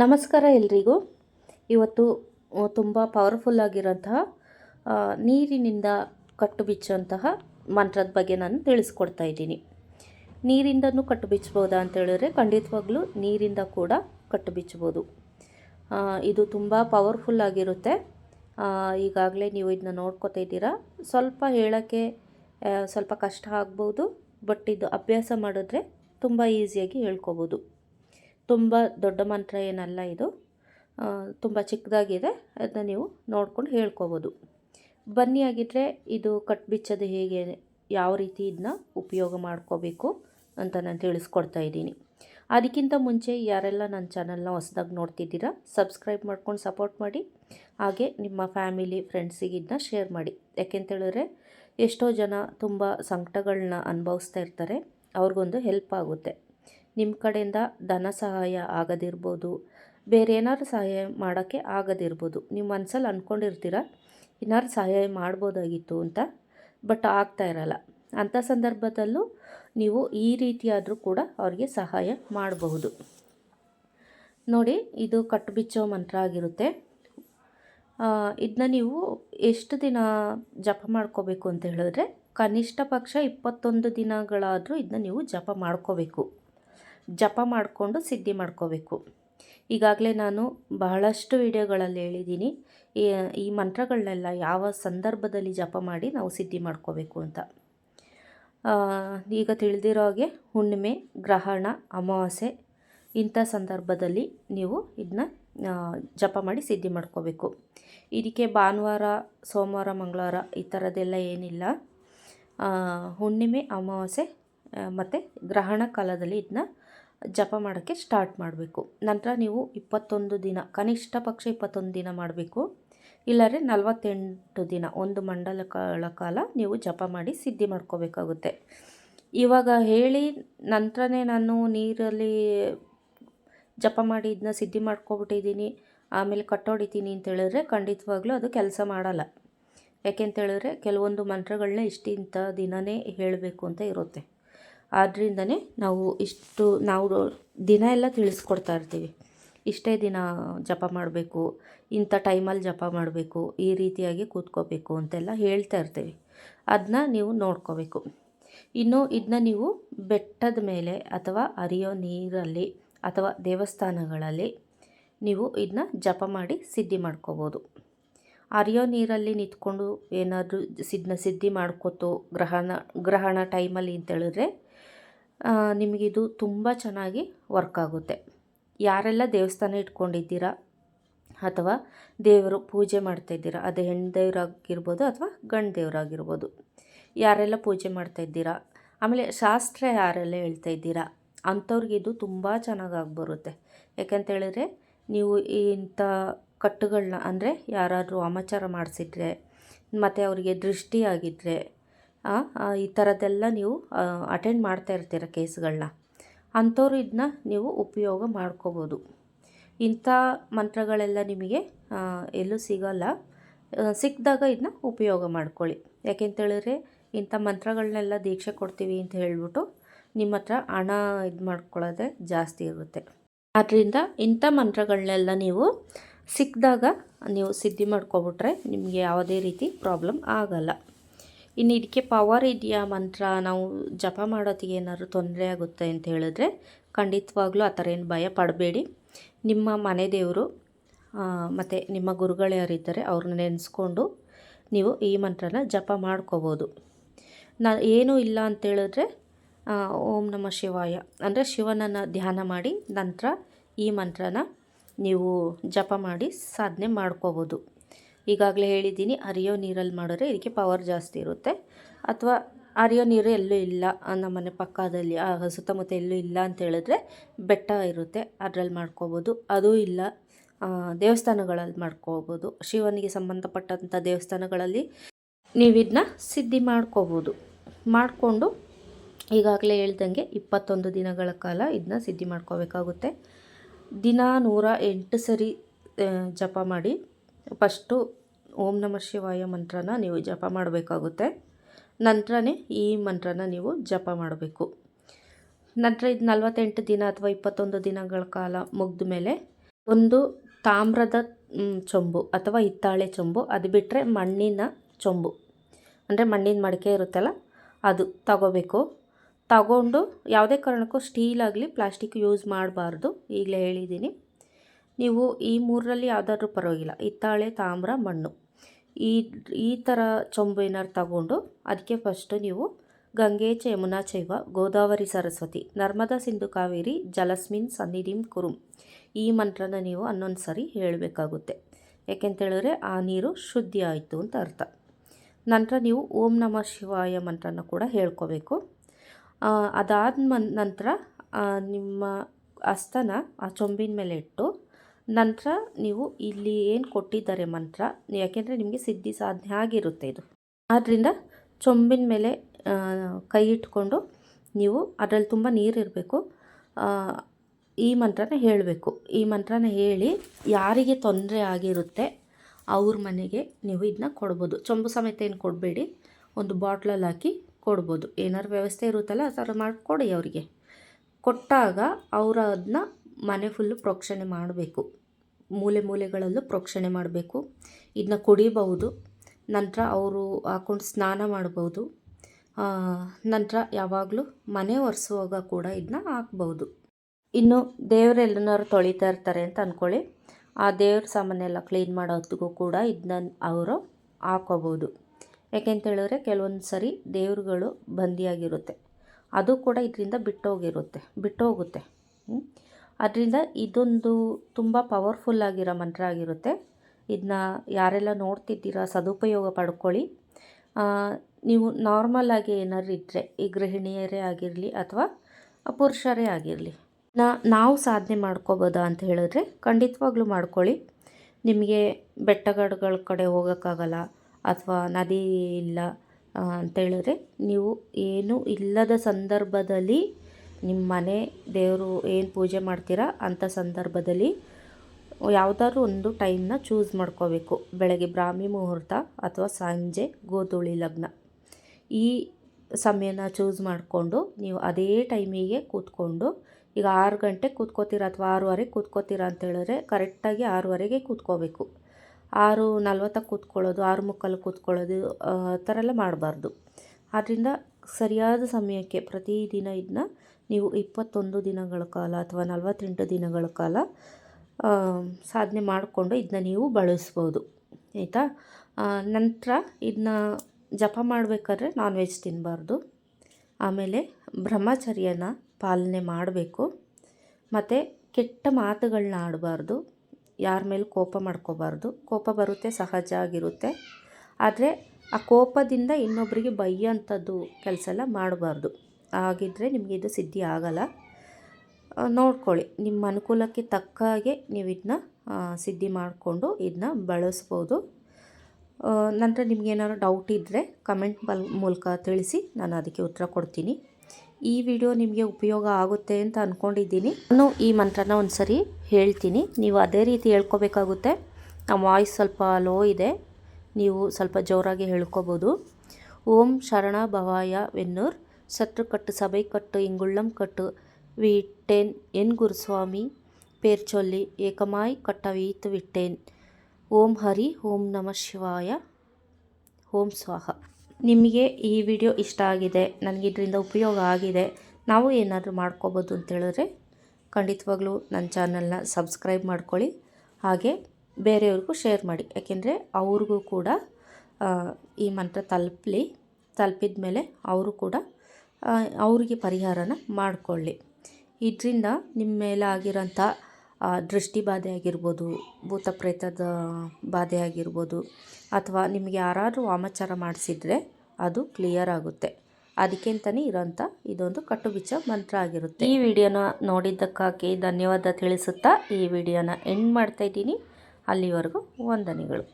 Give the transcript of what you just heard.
ನಮಸ್ಕಾರ ಎಲ್ರಿಗೂ. ಇವತ್ತು ತುಂಬ ಪವರ್ಫುಲ್ ಆಗಿರೋಂತಹ ನೀರಿನಿಂದ ಕಟ್ಟು ಬಿಚ್ಚುವಂತಹ ಮಂತ್ರದ ಬಗ್ಗೆ ನಾನು ತಿಳಿಸ್ಕೊಡ್ತಾ ಇದ್ದೀನಿ. ನೀರಿಂದನೂ ಕಟ್ಟು ಅಂತ ಹೇಳಿದ್ರೆ ಖಂಡಿತವಾಗ್ಲೂ ನೀರಿಂದ ಕೂಡ ಕಟ್ಟು ಬಿಚ್ಚಬೋದು ಇದು ತುಂಬ ಪವರ್ಫುಲ್ ಆಗಿರುತ್ತೆ. ಈಗಾಗಲೇ ನೀವು ಇದನ್ನ ನೋಡ್ಕೋತಾ ಇದ್ದೀರಾ. ಸ್ವಲ್ಪ ಹೇಳೋಕ್ಕೆ ಸ್ವಲ್ಪ ಕಷ್ಟ ಆಗ್ಬೋದು, ಬಟ್ ಇದು ಅಭ್ಯಾಸ ಮಾಡಿದ್ರೆ ತುಂಬ ಈಸಿಯಾಗಿ ಹೇಳ್ಕೊಬೋದು. ತುಂಬ ದೊಡ್ಡ ಮಂತ್ರ ಏನಲ್ಲ ಇದು. ತುಂಬ ಚಿಕ್ಕದಾಗಿದೆ. ಅದನ್ನ ನೀವು ನೋಡ್ಕೊಂಡು ಹೇಳ್ಕೋಬೋದು. ಬನ್ನಿ ಆಗಿದ್ದರೆ ಇದು ಕಟ್ ಬಿಚ್ಚೋದು ಹೇಗೆ, ಯಾವ ರೀತಿ ಇದನ್ನ ಉಪಯೋಗ ಮಾಡ್ಕೋಬೇಕು ಅಂತ ನಾನು ತಿಳಿಸ್ಕೊಡ್ತಾ ಇದ್ದೀನಿ. ಅದಕ್ಕಿಂತ ಮುಂಚೆ ಯಾರೆಲ್ಲ ನನ್ನ ಚಾನಲ್ನ ಹೊಸದಾಗಿ ನೋಡ್ತಿದ್ದೀರಾ, ಸಬ್ಸ್ಕ್ರೈಬ್ ಮಾಡ್ಕೊಂಡು ಸಪೋರ್ಟ್ ಮಾಡಿ. ಹಾಗೆ ನಿಮ್ಮ ಫ್ಯಾಮಿಲಿ, ಫ್ರೆಂಡ್ಸಿಗೆ ಇದನ್ನ ಶೇರ್ ಮಾಡಿ. ಯಾಕೆಂತೇಳಿದ್ರೆ ಎಷ್ಟೋ ಜನ ತುಂಬ ಸಂಕಟಗಳನ್ನ ಅನುಭವಿಸ್ತಾ ಇರ್ತಾರೆ, ಅವ್ರಿಗೊಂದು ಹೆಲ್ಪ್ ಆಗುತ್ತೆ. ನಿಮ್ಮ ಕಡೆಯಿಂದ ಧನ ಸಹಾಯ ಆಗದಿರ್ಬೋದು. ಬೇರೆ ಏನಾದ್ರು ಸಹಾಯ ಮಾಡೋಕ್ಕೆ ಆಗದಿರ್ಬೋದು. ನೀವು ಮನಸ್ಸಲ್ಲಿ ಅಂದ್ಕೊಂಡಿರ್ತೀರ ಏನಾದ್ರು ಸಹಾಯ ಮಾಡ್ಬೋದಾಗಿತ್ತು ಅಂತ, ಬಟ್ ಆಗ್ತಾ ಇರಲ್ಲ. ಅಂಥ ಸಂದರ್ಭದಲ್ಲೂ ನೀವು ಈ ರೀತಿಯಾದರೂ ಕೂಡ ಅವ್ರಿಗೆ ಸಹಾಯ ಮಾಡಬಹುದು. ನೋಡಿ, ಇದು ಕಟ್ಟು ಬಿಚ್ಚೋ ಮಂತ್ರ ಆಗಿರುತ್ತೆ. ಇದನ್ನ ನೀವು ಎಷ್ಟು ದಿನ ಜಪ ಮಾಡ್ಕೋಬೇಕು ಅಂತ ಹೇಳಿದ್ರೆ, ಕನಿಷ್ಠ ಪಕ್ಷ ಇಪ್ಪತ್ತೊಂದು ದಿನಗಳಾದರೂ ಇದನ್ನ ನೀವು ಜಪ ಮಾಡ್ಕೋಬೇಕು. ಜಪ ಮಾಡಿಕೊಂಡು ಸಿದ್ಧಿ ಮಾಡ್ಕೋಬೇಕು. ಈಗಾಗಲೇ ನಾನು ಬಹಳಷ್ಟು ವಿಡಿಯೋಗಳಲ್ಲಿ ಹೇಳಿದ್ದೀನಿ, ಈ ಮಂತ್ರಗಳನ್ನೆಲ್ಲ ಯಾವ ಸಂದರ್ಭದಲ್ಲಿ ಜಪ ಮಾಡಿ ನಾವು ಸಿದ್ಧಿ ಮಾಡ್ಕೋಬೇಕು ಅಂತ. ಈಗ ತಿಳಿದಿರೋ ಹಾಗೆ ಹುಣ್ಣಿಮೆ, ಗ್ರಹಣ, ಅಮಾವಾಸ್ಯೆ ಇಂಥ ಸಂದರ್ಭದಲ್ಲಿ ನೀವು ಇದನ್ನ ಜಪ ಮಾಡಿ ಸಿದ್ಧಿ ಮಾಡ್ಕೋಬೇಕು. ಇದಕ್ಕೆ ಭಾನುವಾರ, ಸೋಮವಾರ, ಮಂಗಳವಾರ ಈ ಥರದ್ದೆಲ್ಲ ಏನಿಲ್ಲ. ಹುಣ್ಣಿಮೆ, ಅಮಾವಾಸ್ಯೆ ಮತ್ತು ಗ್ರಹಣ ಕಾಲದಲ್ಲಿ ಇದನ್ನ ಜಪ ಮಾಡೋಕ್ಕೆ ಸ್ಟಾರ್ಟ್ ಮಾಡಬೇಕು. ನಂತರ ನೀವು ಇಪ್ಪತ್ತೊಂದು ದಿನ, ಕನಿಷ್ಠ ಪಕ್ಷ ಇಪ್ಪತ್ತೊಂದು ದಿನ ಮಾಡಬೇಕು. ಇಲ್ಲಾಂದರೆ ನಲವತ್ತೆಂಟು ದಿನ, ಒಂದು ಮಂಡಲಗಳ ಕಾಲ ನೀವು ಜಪ ಮಾಡಿ ಸಿದ್ಧಿ ಮಾಡ್ಕೋಬೇಕಾಗುತ್ತೆ. ಇವಾಗ ಹೇಳಿ, ನಂತರನೇ ನಾನು ನೀರಲ್ಲಿ ಜಪ ಮಾಡಿ ಇದನ್ನ ಸಿದ್ಧಿ ಮಾಡ್ಕೊಬಿಟ್ಟಿದ್ದೀನಿ, ಆಮೇಲೆ ಕಟ್ಟೊಡಿತೀನಿ ಅಂತ ಹೇಳಿದ್ರೆ ಖಂಡಿತವಾಗ್ಲೂ ಅದು ಕೆಲಸ ಮಾಡಲ್ಲ. ಯಾಕೆಂತೇಳಿದ್ರೆ ಕೆಲವೊಂದು ಮಂತ್ರಗಳನ್ನ ಇಷ್ಟಿಂಥ ದಿನನೇ ಹೇಳಬೇಕು ಅಂತ ಇರುತ್ತೆ. ಆದ್ದರಿಂದನೇ ನಾವು ಇಷ್ಟು ನಾವು ದಿನ ಎಲ್ಲ ತಿಳಿಸ್ಕೊಡ್ತಾ ಇರ್ತೀವಿ. ಇಷ್ಟೇ ದಿನ ಜಪ ಮಾಡಬೇಕು ಇಂಥ ಟೈಮಲ್ಲಿ ಜಪ ಮಾಡಬೇಕು ಈ ರೀತಿಯಾಗಿ ಕೂತ್ಕೋಬೇಕು ಅಂತೆಲ್ಲ ಹೇಳ್ತಾ ಇರ್ತೀವಿ. ಅದನ್ನ ನೀವು ನೋಡ್ಕೋಬೇಕು. ಇನ್ನು ಇದನ್ನ ನೀವು ಬೆಟ್ಟದ ಮೇಲೆ ಅಥವಾ ಅರಿಯೋ ನೀರಲ್ಲಿ ಅಥವಾ ದೇವಸ್ಥಾನಗಳಲ್ಲಿ ನೀವು ಇದನ್ನ ಜಪ ಮಾಡಿ ಸಿದ್ಧಿ ಮಾಡ್ಕೋಬೋದು. ಅರಿಯೋ ನೀರಲ್ಲಿ ನಿಂತ್ಕೊಂಡು ಏನಾದರೂ ಸಿದ್ನ ಸಿದ್ಧಿ ಮಾಡ್ಕೋತು ಗ್ರಹಣ ಗ್ರಹಣ ಟೈಮಲ್ಲಿ ಅಂತ ಹೇಳಿದ್ರೆ ಆ, ನಿಮಗಿದು ತುಂಬ ಚೆನ್ನಾಗಿ ವರ್ಕ್ ಆಗುತ್ತೆ. ಯಾರೆಲ್ಲ ದೇವಸ್ಥಾನ ಇಟ್ಕೊಂಡಿದ್ದೀರಾ ಅಥವಾ ದೇವರು ಪೂಜೆ ಮಾಡ್ತಾ ಇದ್ದೀರಾ ಅದು ಹೆಣ್ಣು ದೇವರಾಗಿರ್ಬೋದು ಅಥವಾ ಗಂಡು ದೇವರಾಗಿರ್ಬೋದು ಯಾರೆಲ್ಲ ಪೂಜೆ ಮಾಡ್ತಾ ಇದ್ದೀರಾ? ಆಮೇಲೆ ಶಾಸ್ತ್ರ ಯಾರೆಲ್ಲ ಹೇಳ್ತಾ ಇದ್ದೀರಾ? ಅಂಥವ್ರಿಗೆ ಇದು ತುಂಬ ಚೆನ್ನಾಗಿ ಬರುತ್ತೆ ಯಾಕಂತ ಹೇಳಿದ್ರೆ ನೀವು ಇಂಥ ಕಟ್ಟುಗಳನ್ನ ಅಂದರೆ ಯಾರಾದರೂ ಅಮಾಚಾರ ಮಾಡಿಸಿದ್ರೆ ಮತ್ತು ಅವರಿಗೆ ದೃಷ್ಟಿ ಆಗಿದ್ದರೆ ಆ, ಆ, ಈ ಥರದ್ದೆಲ್ಲ ನೀವು ಅಟೆಂಡ್ ಮಾಡ್ತಾ ಇರ್ತೀರ ಕೇಸ್ಗಳನ್ನ ಅಂಥವ್ರು ಇದನ್ನ ನೀವು ಉಪಯೋಗ ಮಾಡ್ಕೋಬೋದು. ಇಂಥ ಮಂತ್ರಗಳೆಲ್ಲ ನಿಮಗೆ ಎಲ್ಲೂ ಸಿಗಲ್ಲ. ಸಿಕ್ಕಿದಾಗ ಇದನ್ನ ಉಪಯೋಗ ಮಾಡ್ಕೊಳ್ಳಿ. ಯಾಕೆಂತೇಳಿದ್ರೆ ಇಂಥ ಮಂತ್ರಗಳನ್ನೆಲ್ಲ ದೀಕ್ಷೆ ಕೊಡ್ತೀವಿ ಅಂತ ಹೇಳ್ಬಿಟ್ಟು ನಿಮ್ಮ ಹತ್ರ ಹಣ ಇದು ಮಾಡ್ಕೊಳ್ಳೋದೇ ಜಾಸ್ತಿ ಇರುತ್ತೆ. ಆದ್ದರಿಂದ ಇಂಥ ಮಂತ್ರಗಳನ್ನೆಲ್ಲ ನೀವು ಸಿಕ್ಕಿದಾಗ ನೀವು ಸಿದ್ಧಿ ಮಾಡ್ಕೊಬಿಟ್ರೆ ನಿಮಗೆ ಯಾವುದೇ ರೀತಿ ಪ್ರಾಬ್ಲಮ್ ಆಗಲ್ಲ. ಇನ್ನು ಇದಕ್ಕೆ ಪವರ್ ಇದೆಯಾ ಮಂತ್ರ? ನಾವು ಜಪ ಮಾಡೋತ್ತಿಗೆ ಏನಾದ್ರು ತೊಂದರೆ ಆಗುತ್ತೆ ಅಂತ ಹೇಳಿದ್ರೆ ಖಂಡಿತವಾಗ್ಲೂ ಆ ಥರ ಏನು ಭಯ ಪಡಬೇಡಿ. ನಿಮ್ಮ ಮನೆ ದೇವರು ಮತ್ತು ನಿಮ್ಮ ಗುರುಗಳು ಯಾರಿದ್ದಾರೆ ಅವ್ರನ್ನ ನೆನೆಸ್ಕೊಂಡು ನೀವು ಈ ಮಂತ್ರನ ಜಪ ಮಾಡ್ಕೋಬೋದು. ನಾ, ಏನೂ ಇಲ್ಲ ಅಂತೇಳಿದ್ರೆ ಓಂ ನಮ ಶಿವಾಯ. ಅಂದರೆ ಶಿವನನ್ನು ಧ್ಯಾನ ಮಾಡಿ ನಂತರ ಈ ಮಂತ್ರನ ನೀವು ಜಪ ಮಾಡಿ ಸಾಧನೆ ಮಾಡ್ಕೋಬೋದು. ಈಗಾಗಲೇ ಹೇಳಿದ್ದೀನಿ ಅರಿಯೋ ನೀರಲ್ಲಿ ಮಾಡಿದ್ರೆ ಇದಕ್ಕೆ ಪವರ್ ಜಾಸ್ತಿ ಇರುತ್ತೆ. ಅಥವಾ ಅರಿಯೋ ನೀರು ಎಲ್ಲೂ ಇಲ್ಲ ನಮ್ಮ ಮನೆ ಪಕ್ಕದಲ್ಲಿ ಆ, ಸುತ್ತಮುತ್ತ ಎಲ್ಲೂ ಇಲ್ಲ ಅಂತ ಹೇಳಿದ್ರೆ ಬೆಟ್ಟ ಇರುತ್ತೆ ಅದರಲ್ಲಿ ಮಾಡ್ಕೋಬೋದು. ಅದೂ ಇಲ್ಲ ದೇವಸ್ಥಾನಗಳಲ್ಲಿ ಮಾಡ್ಕೋಬೋದು. ಶಿವನಿಗೆ ಸಂಬಂಧಪಟ್ಟಂಥ ದೇವಸ್ಥಾನಗಳಲ್ಲಿ ನೀವು ಇದನ್ನ ಸಿದ್ಧಿ ಮಾಡ್ಕೋಬೋದು. ಮಾಡಿಕೊಂಡು ಈಗಾಗಲೇ ಹೇಳ್ದಂಗೆ ಇಪ್ಪತ್ತೊಂದು ದಿನಗಳ ಕಾಲ ಇದನ್ನ ಸಿದ್ಧಿ ಮಾಡ್ಕೋಬೇಕಾಗುತ್ತೆ. ದಿನ ನೂರ ಎಂಟು ಸರಿ ಜಪ ಮಾಡಿ ಫಸ್ಟು ಓಂ ನಮ ಶಿವಾಯ ಮಂತ್ರನ ನೀವು ಜಪ ಮಾಡಬೇಕಾಗುತ್ತೆ. ನಂತರನೇ ಈ ಮಂತ್ರನ ನೀವು ಜಪ ಮಾಡಬೇಕು. ನಂತರ ಇದು ನಲವತ್ತೆಂಟು ದಿನ ಅಥವಾ ಇಪ್ಪತ್ತೊಂದು ದಿನಗಳ ಕಾಲ ಮುಗಿದ ಮೇಲೆ ಒಂದು ತಾಮ್ರದ ಚೊಂಬು ಅಥವಾ ಹಿತ್ತಾಳೆ ಚೊಂಬು, ಅದು ಬಿಟ್ಟರೆ ಮಣ್ಣಿನ ಚೊಂಬು. ಅಂದರೆ ಮಣ್ಣಿನ ಮಡಿಕೆ ಇರುತ್ತಲ್ಲ, ಅದು ತಗೋಬೇಕು. ತಗೊಂಡು ಯಾವುದೇ ಕಾರಣಕ್ಕೂ ಸ್ಟೀಲ್ ಆಗಲಿ ಪ್ಲಾಸ್ಟಿಕ್ ಯೂಸ್ ಮಾಡಬಾರ್ದು. ಈಗಲೇ ಹೇಳಿದ್ದೀನಿ. ನೀವು ಈ ಮೂರರಲ್ಲಿ ಯಾವುದಾದ್ರೂ ಪರವಾಗಿಲ್ಲ. ಹಿತ್ತಾಳೆ, ತಾಮ್ರ, ಮಣ್ಣು. ಈ ಈ ಥರ ಚೊಂಬು ಏನಾರು ತಗೊಂಡು ಅದಕ್ಕೆ ಫಸ್ಟು ನೀವು ಗಂಗೆ ಚ ಯಮುನಾ ಚೈವ, ಗೋದಾವರಿ, ಸರಸ್ವತಿ, ನರ್ಮದಾ ಸಿಂಧು, ಕಾವೇರಿ, ಜಲಸ್ಮಿನ್ ಸನ್ನಿಧಿಮ್ ಕುರುಂ ಈ ಮಂತ್ರನ ನೀವು ಹನ್ನೊಂದು ಸರಿ ಹೇಳಬೇಕಾಗುತ್ತೆ. ಯಾಕೆಂತೇಳಿದ್ರೆ ಆ ನೀರು ಶುದ್ಧಿ ಆಯಿತು ಅಂತ ಅರ್ಥ. ನಂತರ ನೀವು ಓಂ ನಮಃ ಶಿವಾಯ ಮಂತ್ರನ ಕೂಡ ಹೇಳ್ಕೋಬೇಕು. ಅದಾದ ಮನ್ ನಂತರ ನಿಮ್ಮ ಹಸ್ತನ ಆ ಚೊಂಬಿನ ಮೇಲೆ ಇಟ್ಟು ನಂತರ ನೀವು ಇಲ್ಲಿ ಏನು ಕೊಟ್ಟಿದ್ದಾರೆ ಮಂತ್ರ? ಯಾಕೆಂದರೆ ನಿಮಗೆ ಸಿದ್ಧಿ ಸಾಧನೆ ಆಗಿರುತ್ತೆ ಇದು. ಆದ್ದರಿಂದ ಚೊಂಬಿನ ಮೇಲೆ ಕೈ ಇಟ್ಕೊಂಡು ನೀವು ಅದರಲ್ಲಿ ತುಂಬ ನೀರಿರಬೇಕು ಈ ಮಂತ್ರನ ಹೇಳಬೇಕು. ಈ ಮಂತ್ರನ ಹೇಳಿ ಯಾರಿಗೆ ತೊಂದರೆ ಆಗಿರುತ್ತೆ ಅವ್ರ ಮನೆಗೆ ನೀವು ಇದನ್ನ ಕೊಡ್ಬೋದು. ಚೊಂಬು ಸಮೇತ ಏನು ಕೊಡಬೇಡಿ? ಒಂದು ಬಾಟ್ಲಲ್ಲಿ ಹಾಕಿ ಕೊಡ್ಬೋದು. ಏನಾದ್ರು ವ್ಯವಸ್ಥೆ ಇರುತ್ತಲ್ಲ, ಆ ಥರ ಮಾಡಿಕೊಡಿ ಅವರಿಗೆ. ಕೊಟ್ಟಾಗ ಅವರು ಅದನ್ನ ಮನೆ ಫುಲ್ಲು ಪ್ರೋಕ್ಷಣೆ ಮಾಡಬೇಕು. ಮೂಲೆ ಮೂಲೆಗಳಲ್ಲೂ ಪ್ರೋಕ್ಷಣೆ ಮಾಡಬೇಕು. ಇದನ್ನ ಕುಡಿಬಹುದು. ನಂತರ ಅವರು ಹಾಕೊಂಡು ಸ್ನಾನ ಮಾಡ್ಬೋದು ನಂತರ ಯಾವಾಗಲೂ ಮನೆ ಒರೆಸುವಾಗ ಕೂಡ ಇದನ್ನ ಹಾಕ್ಬೋದು ಇನ್ನು ದೇವರೆಲ್ಲನಾರು ತೊಳಿತಾ ಇರ್ತಾರೆ ಅಂತ ಅಂದ್ಕೊಳ್ಳಿ ಆ ದೇವ್ರ ಎಲ್ಲ ಕ್ಲೀನ್ ಮಾಡೋ ಕೂಡ ಇದನ್ನ ಅವರು ಹಾಕೋಬೋದು ಯಾಕೆಂತೇಳಿದ್ರೆ ಕೆಲವೊಂದು ಸರಿ ದೇವ್ರುಗಳು ಬಂದಿಯಾಗಿರುತ್ತೆ. ಅದು ಕೂಡ ಇದರಿಂದ ಬಿಟ್ಟೋಗಿರುತ್ತೆ. ಬಿಟ್ಟೋಗುತ್ತೆ. ಅದರಿಂದ ಇದೊಂದು ತುಂಬ ಪವರ್ಫುಲ್ ಆಗಿರೋ ಮಂತ್ರ ಆಗಿರುತ್ತೆ. ಇದನ್ನ ಯಾರೆಲ್ಲ ನೋಡ್ತಿದ್ದೀರಾ, ಸದುಪಯೋಗ ಪಡ್ಕೊಳ್ಳಿ. ನೀವು ನಾರ್ಮಲ್ ಆಗಿ ಏನಾದ್ರು ಇದ್ದರೆ ಈ ಗೃಹಿಣಿಯರೇ ಆಗಿರಲಿ ಅಥವಾ ಪುರುಷರೇ ಆಗಿರಲಿ ನಾ ನಾವು ಸಾಧನೆ ಮಾಡ್ಕೋಬೋದಾ ಅಂತ ಹೇಳಿದ್ರೆ ಖಂಡಿತವಾಗ್ಲೂ ಮಾಡ್ಕೊಳ್ಳಿ. ನಿಮಗೆ ಬೆಟ್ಟಗಾಡುಗಳ ಕಡೆ ಹೋಗೋಕ್ಕಾಗಲ್ಲ ಅಥವಾ ನದಿ ಇಲ್ಲ ಅಂತೇಳಿದ್ರೆ ನೀವು ಏನೂ ಇಲ್ಲದ ಸಂದರ್ಭದಲ್ಲಿ ನಿಮ್ಮ ಮನೆ ದೇವರು ಏನು ಪೂಜೆ ಮಾಡ್ತೀರಾ ಅಂಥ ಸಂದರ್ಭದಲ್ಲಿ ಯಾವುದಾದ್ರು ಒಂದು ಟೈಮ್ನ ಚೂಸ್ ಮಾಡ್ಕೋಬೇಕು. ಬೆಳಗ್ಗೆ ಬ್ರಾಹ್ಮಿ ಮುಹೂರ್ತ ಅಥವಾ ಸಂಜೆ ಗೋಧೂಳಿ ಲಗ್ನ. ಈ ಸಮಯನ ಚೂಸ್ ಮಾಡಿಕೊಂಡು ನೀವು ಅದೇ ಟೈಮಿಗೆ ಕೂತ್ಕೊಂಡು ಈಗ ಆರು ಗಂಟೆ ಕೂತ್ಕೋತೀರ ಅಥವಾ ಆರೂವರೆಗೆ ಕೂತ್ಕೋತೀರ ಅಂತ ಹೇಳಿದ್ರೆ ಕರೆಕ್ಟಾಗಿ ಆರೂವರೆಗೆ ಕೂತ್ಕೋಬೇಕು. ಆರು ನಲ್ವತ್ತಕ್ಕೆ ಕೂತ್ಕೊಳ್ಳೋದು, ಆರು ಮುಕ್ಕಾಲು ಕೂತ್ಕೊಳ್ಳೋದು, ಆ ಥರ ಎಲ್ಲ ಮಾಡಬಾರ್ದು. ಆದ್ದರಿಂದ ಸರಿಯಾದ ಸಮಯಕ್ಕೆ ಪ್ರತಿದಿನ ಇದನ್ನ ನೀವು ಇಪ್ಪತ್ತೊಂದು ದಿನಗಳ ಕಾಲ ಅಥವಾ ನಲವತ್ತೆಂಟು ದಿನಗಳ ಕಾಲ ಸಾಧನೆ ಮಾಡಿಕೊಂಡು ಇದನ್ನ ನೀವು ಬಳಸ್ಬೋದು. ಆಯಿತಾ? ನಂತರ ಇದನ್ನ ಜಪ ಮಾಡಬೇಕಾದ್ರೆ ನಾನ್ ವೆಜ್ ತಿನ್ನಬಾರ್ದು ಆಮೇಲೆ ಬ್ರಹ್ಮಚರ್ಯನ ಪಾಲನೆ ಮಾಡಬೇಕು. ಮತ್ತು ಕೆಟ್ಟ ಮಾತುಗಳನ್ನ ಆಡಬಾರ್ದು. ಯಾರ ಮೇಲೆ ಕೋಪ ಮಾಡ್ಕೋಬಾರ್ದು. ಕೋಪ ಬರುತ್ತೆ, ಸಹಜ ಆಗಿರುತ್ತೆ. ಆದರೆ ಆ ಕೋಪದಿಂದ ಇನ್ನೊಬ್ಬರಿಗೆ ಬೈಯೋಂಥದ್ದು ಕೆಲಸ ಎಲ್ಲ ಮಾಡಬಾರ್ದು. ಹಾಗಿದ್ರೆ ನಿಮಗೆ ಇದು ಸಿದ್ಧಿ ಆಗಲ್ಲ. ನೋಡ್ಕೊಳ್ಳಿ, ನಿಮ್ಮ ಅನುಕೂಲಕ್ಕೆ ತಕ್ಕ ಹಾಗೆ ನೀವು ಇದನ್ನ ಸಿದ್ಧಿ ಮಾಡಿಕೊಂಡು ಇದನ್ನ ಬಳಸ್ಬೋದು. ನಂತರ ನಿಮಗೇನಾದ್ರು ಡೌಟ್ ಇದ್ದರೆ ಕಮೆಂಟ್ ಬಲ್ ಮೂಲಕ ತಿಳಿಸಿ ನಾನು ಅದಕ್ಕೆ ಉತ್ತರ ಕೊಡ್ತೀನಿ. ಈ ವಿಡಿಯೋ ನಿಮಗೆ ಉಪಯೋಗ ಆಗುತ್ತೆ ಅಂತ ಅಂದ್ಕೊಂಡಿದ್ದೀನಿ ನಾನು ಈ ಮಂತ್ರನ ಒಂದು ಸರಿ ಹೇಳ್ತೀನಿ. ನೀವು ಅದೇ ರೀತಿ ಹೇಳ್ಕೊಬೇಕಾಗುತ್ತೆ. ನಮ್ಮ ವಾಯ್ಸ್ ಸ್ವಲ್ಪ ಲೋ ಇದೆ. ನೀವು ಸ್ವಲ್ಪ ಜೋರಾಗಿ ಹೇಳ್ಕೊಬೋದು. ಓಂ ಶರಣ ಭವಾಯ ವೆನ್ನೂರ್. ಸತ್ರು ಸಬೈಕಟ್ಟು ಇಂಗುಳ್ಳಂ ಕಟ್ಟು ವಿಟ್ಟೇನ್ ಎನ್ ಗುರುಸ್ವಾಮಿ ಪೇರ್ ಚೊಲ್ಲಿ ಏಕಮಾಯ್ ಕಟ್ಟವೀತು ವಿಟ್ಟೇನ್ ಓಂ ಹರಿ ಓಂ ನಮಃ ಶಿವಾಯ ಓಂ ಸ್ವಾಹ ನಿಮಗೆ ಈ ವಿಡಿಯೋ ಇಷ್ಟ ಆಗಿದೆ, ನನಗೆ ಇದರಿಂದ ಉಪಯೋಗ ಆಗಿದೆ, ನಾವು ಏನಾದರೂ ಮಾಡ್ಕೋಬೋದು ಅಂತೇಳಿದ್ರೆ ಖಂಡಿತವಾಗ್ಲೂ ನನ್ನ ಚಾನಲ್ನ ಸಬ್ಸ್ಕ್ರೈಬ್ ಮಾಡ್ಕೊಳ್ಳಿ, ಹಾಗೆ ಬೇರೆಯವ್ರಿಗೂ ಶೇರ್ ಮಾಡಿ, ಯಾಕೆಂದರೆ ಅವ್ರಿಗೂ ಕೂಡ ಈ ಮಂತ್ರ ತಲುಪಲಿ ತಲುಪಿದ ಮೇಲೆ ಅವರು ಕೂಡ ಅವರಿಗೆ ಪರಿಹಾರನ ಮಾಡಿಕೊಳ್ಳಿ. ಇದರಿಂದ ನಿಮ್ಮ ಮೇಲೆ ಆಗಿರೋಂಥ ದೃಷ್ಟಿ ಬಾಧೆ ಆಗಿರ್ಬೋದು ಭೂತ ಪ್ರೇತದ ಬಾಧೆ ಆಗಿರ್ಬೋದು, ಅಥವಾ ನಿಮಗೆ ಯಾರಾದರೂ ವಾಮಾಚಾರ ಮಾಡಿಸಿದರೆ ಅದು ಕ್ಲಿಯರ್ ಆಗುತ್ತೆ. ಅದಕ್ಕೆ ಅಂತಲೇ ಇರೋಂಥ ಇದೊಂದು ಕಟ್ಟುಬಿಚ್ಚ ಮಂತ್ರ ಆಗಿರುತ್ತೆ. ಈ ವಿಡಿಯೋನ ನೋಡಿದ್ದಕ್ಕಾಗಿ ಧನ್ಯವಾದ ತಿಳಿಸುತ್ತಾ ಈ ವಿಡಿಯೋನ ಎಂಡ್ ಮಾಡ್ತಾ ಇದ್ದೀನಿ. ಅಲ್ಲಿವರೆಗೂ ವಂದನೆಗಳು.